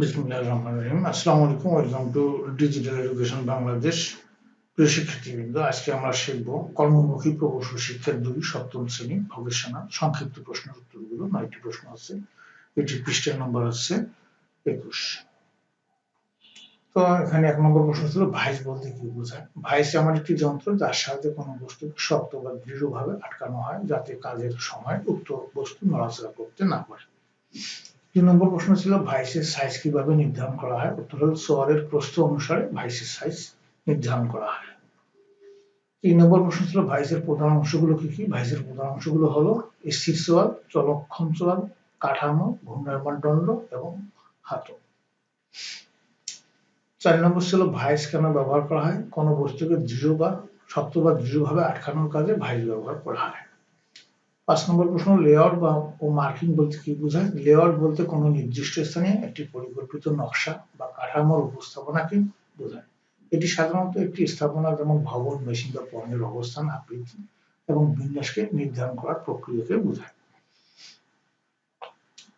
বিসমিল্লাহ রহমান রহিম আসসালামু আলাইকুম welcome to digital education Bangladesh প্রিয় শিক্ষার্থীবৃন্দ আজকে আমরা শিখব কর্মমুখী প্রকৌশল শিক্ষার দুই, সপ্তম শ্রেণি ভবিষ্যৎ সংক্ষিপ্ত প্রশ্নের উত্তরগুলো, নয়টি প্রশ্ন আছে। এটি পৃষ্ঠার নম্বর আছে একুশ। তো এখানে এক নম্বর প্রশ্ন ছিল, ভাইস বলতে কি বোঝায়? ভাইস এমন একটি যন্ত্র যার সাহায্যে কোনো বস্তুকে শক্ত বা দৃঢ়ভাবে আটকানো হয়, যাতে কাজের সময় উক্ত বস্তু নড়াচড়া করতে না পারে। তিন নম্বর প্রশ্ন ছিল ভাইসের সাইজ কীভাবে নির্ধারণ করা হয়? উত্তর হল সোয়ারের প্রস্থ অনুসারে ভাইসের সাইজ নির্ধারণ করা হয়। তিন নম্বর প্রশ্ন ছিল ভাইসের প্রধান অংশগুলো কি কি? ভাইসের প্রধান অংশগুলো হলো স্থির সোয়াল চলক্ষণ সোয়াল কাঠামো, ঘূর্ণায়মান দণ্ড এবং হাতল চার নম্বর ছিল ভাইস কেন ব্যবহার করা হয়? কোনো বস্তুকে দৃঢ় বা শক্ত বা দৃঢ়ভাবে আটকানোর কাজে ভাইস ব্যবহার করা হয়। পাঁচ নম্বর প্রশ্ন লেআউট বা ও মার্কিং বলতে কি বোঝায়? লেআউট বলতে কোনো নির্দিষ্ট স্থানে একটি পরিকল্পিত নকশা বা কাঠামোর উপস্থাপনাকে বোঝায়। এটি সাধারণত একটি স্থাপনা যেমন ভবন মেশিন বা পণ্যের অবস্থান, আকৃতি এবং বিন্যাসকে নির্ধারণ করার প্রক্রিয়াকে বোঝায়।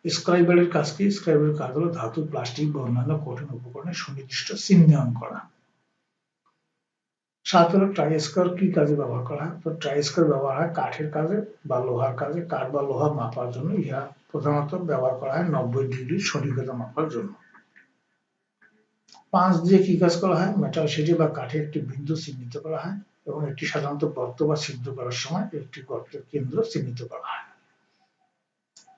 স্ক্রাইবারের কাজ কি? স্ক্রাইবারের কাজ হলো ধাতু, প্লাস্টিক বা অন্যান্য কঠিন উপকরণের সুনির্দিষ্ট চিহ্নায়ন করা। হলো ট্রাইস্কার কি কাজে ব্যবহার করা হয়? তো ট্রাইস্কার ব্যবহার হয় কাঠের কাজে বা লোহার কাজে। কাঠ বা লোহা মাপার জন্য ইহা প্রধানত ব্যবহার করা হয় নব্বই ডিগ্রি সঠিকতা মাপার জন্য। পাঁচ দিয়ে কি কাজ করা হয়? মেটাল শিটে বা কাঠে একটি বিন্দু চিহ্নিত করা হয় এবং এটি সাধারণত গর্ত বা সিদ্ধ করার সময় একটি গর্তের কেন্দ্র চিহ্নিত করা হয়।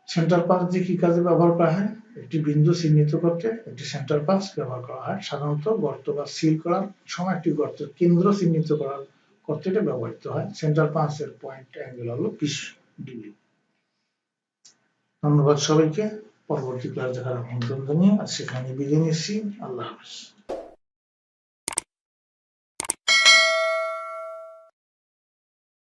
সেন্টার পাস দিয়ে কি কাজে ব্যবহার করা হয়? একটি বিন্দু চিহ্নিত করতে একটি সেন্টার পাস ব্যবহার করা হয়। সাধারণত গর্ত বা সিল করার সময় একটি গর্তের কেন্দ্র চিহ্নিত করার করতে এটা ব্যবহৃত হয়। সেন্টার পাসের পয়েন্ট অ্যাঙ্গেল হলো বিশ ডিগ্রি। ধন্যবাদ সবাইকে। পরবর্তী ক্লাস দেখার আমন্ত্রণ জানিয়ে আর সেখানে বিদায় নিচ্ছি। আল্লাহ হাফিজ।